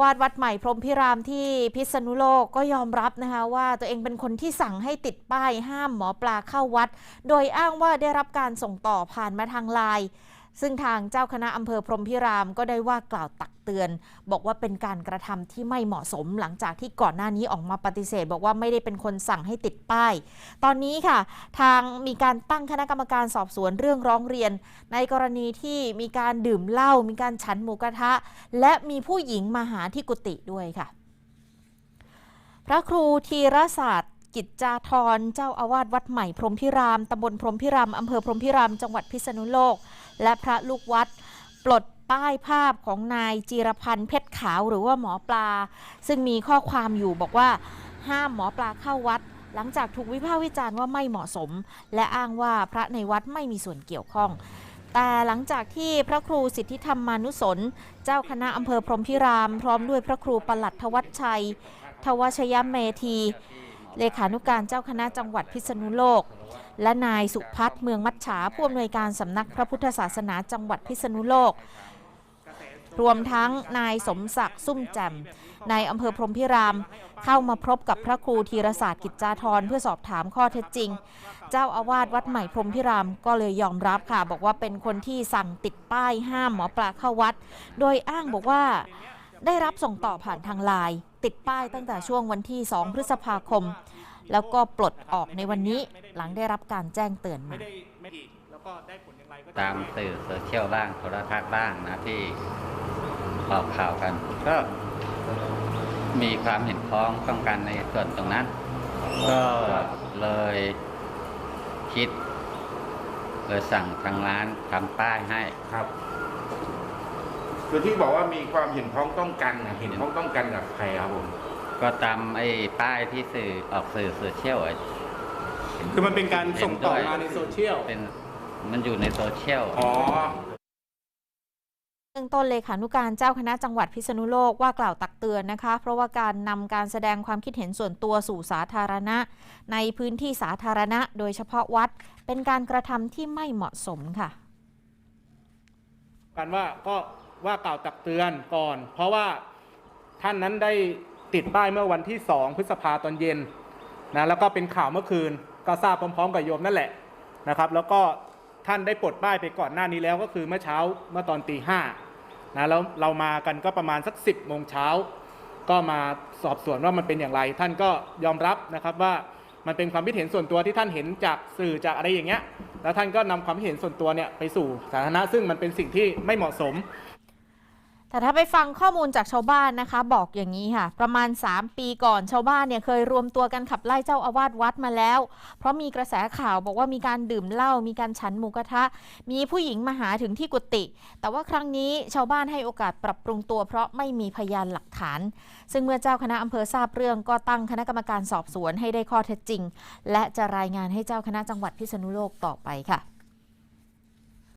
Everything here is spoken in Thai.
วาดวัดใหม่พรมพิรามที่พิษณุโลกก็ยอมรับนะคะว่าตัวเองเป็นคนที่สั่งให้ติดป้ายห้ามหมอปลาเข้าวัด โดยอ้างว่าได้รับการส่งต่อผ่านมาทางไลน์ ซึ่งทางเจ้าคณะอำเภอพรมพิรามก็ได้ว่ากล่าวตักเตือน บอกว่าเป็นการกระทำที่ไม่เหมาะสมหลังจากที่ก่อนหน้านี้ออกมาปฏิเสธ บอกว่าไม่ได้เป็นคนสั่งให้ติดป้าย ตอนนี้ค่ะ ทางมีการตั้งคณะกรรมการสอบสวนเรื่องร้องเรียน ในกรณีที่มีการดื่มเหล้ามีการฉันหมูกระทะ และมีผู้หญิงมาหาที่กุฏิด้วยค่ะ พระครูธีรศาสตร์ กิจจาธรเจ้าอาวาสวัดใหม่พรหมพิรามตำบลพรหมพิรามอำเภอพรหมพิรามจังหวัดพิษณุโลก และพระลูกวัดปลดป้ายภาพของนายจีรพันธ์เพชรขาวหรือว่าหมอปลา ซึ่งมีข้อความอยู่บอกว่าห้ามหมอปลาเข้าวัด หลังจากถูกวิพากษ์วิจารณ์ว่าไม่เหมาะสม และอ้างว่าพระในวัดไม่มีส่วนเกี่ยวข้อง แต่หลังจากที่พระครูสิทธิธรรมมานุสน เจ้าคณะอำเภอพรหมพิราม พร้อมด้วยพระครูปหลัดทวัชชัย ทวชยเมธี เลขานุการเจ้าคณะจังหวัดพิษณุโลก และนายสุพัฒน์เมืองมัจฉาผู้อำนวยการสำนักพระพุทธศาสนาจังหวัดพิษณุโลก รวมทั้งนายสมศักดิ์ซุ่มแจ่มในอำเภอพรมพิราม เข้ามาพบกับพระครูธีรศาสตร์กิจจาธรเพื่อสอบถามข้อเท็จจริง เจ้าอาวาสวัดใหม่พรมพิรามก็เลยยอมรับค่ะ บอกว่าเป็นคนที่สั่งติดป้ายห้ามหมอปลาเข้าวัด โดยอ้างบอกว่าได้รับส่งต่อผ่านทางไลน์ ติดป้ายตั้งแต่ช่วงวันที่ 2 พฤษภาคม แล้วก็ปลดออกในวันนี้หลังได้รับการแจ้งเตือนมาไม่ได้ไม่ได้แล้วก็ได้ผลอย่างไรก็ตามสื่อโซเชียลบ้างโทรทัศน์บ้างนะที่ออกข่าวกัน ก็มีความเห็นพ้องต้องกันในส่วนตรงนั้น ก็เลยคิดเลยสั่งทางร้านทำป้ายให้ครับ คือที่บอกว่ามีความเห็นพ้องต้องกันน่ะเห็นพ้องต้องกันกับใครครับผม ก็ตามไอ้ป้ายที่สื่อออกสื่อโซเชียลอะคือมันเป็นการส่งต่อมาในโซเชียล เป็นมันอยู่ในโซเชียล อ๋อ เบื้องต้นเลขานุการเจ้าคณะจังหวัดพิษณุโลกว่ากล่าวตักเตือนนะคะ เพราะว่าการนำการแสดงความคิดเห็นส่วนตัวสู่สาธารณะ ในพื้นที่สาธารณะ โดยเฉพาะวัด เป็นการกระทำที่ไม่เหมาะสมค่ะการว่าก็ ว่ากล่าวตักเตือนก่อน เพราะว่าท่านนั้นได้ติดป้ายเมื่อวันที่2พฤษภาตอนเย็นนะแล้วก็เป็นข่าวเมื่อคืนก็ทราบพร้อมๆกับโยมนั่นแหละนะครับ แล้วก็ท่านได้ปลดป้ายไปก่อนหน้านี้แล้วก็คือเมื่อเช้าเมื่อตอนตีห้านะแล้วเรามากันก็ประมาณสัก 10โมงเช้า ก็มาสอบสวนว่ามันเป็นอย่างไร ท่านก็ยอมรับนะครับว่ามันเป็นความคิดเห็นส่วนตัวที่ท่านเห็นจากสื่อจากอะไรอย่างเงี้ยแล้วท่านก็นำความคิดเห็นส่วนตัวเนี่ยไปสู่สาธารณะซึ่งมันเป็นสิ่งที่ไม่เหมาะสม แต่ถ้าไปฟังข้อมูลจากชาวบ้านนะคะ บอกอย่างนี้ค่ะ ประมาณ 3 ปีก่อนชาวบ้านเนี่ยเคยรวมตัวกันขับไล่เจ้าอาวาสวัดมาแล้ว เพราะมีกระแสข่าวบอกว่ามีการดื่มเหล้ามีการฉันหมูกระทะ มีผู้หญิงมาหาถึงที่กุฏิแต่ว่าครั้งนี้ชาวบ้านให้โอกาสปรับปรุงตัวเพราะไม่มีพยานหลักฐาน ซึ่งเมื่อเจ้าคณะอำเภอทราบเรื่องก็ตั้งคณะกรรมการสอบสวนให้ได้ข้อเท็จจริง และจะรายงานให้เจ้าคณะจังหวัดพิษณุโลกต่อไปค่ะ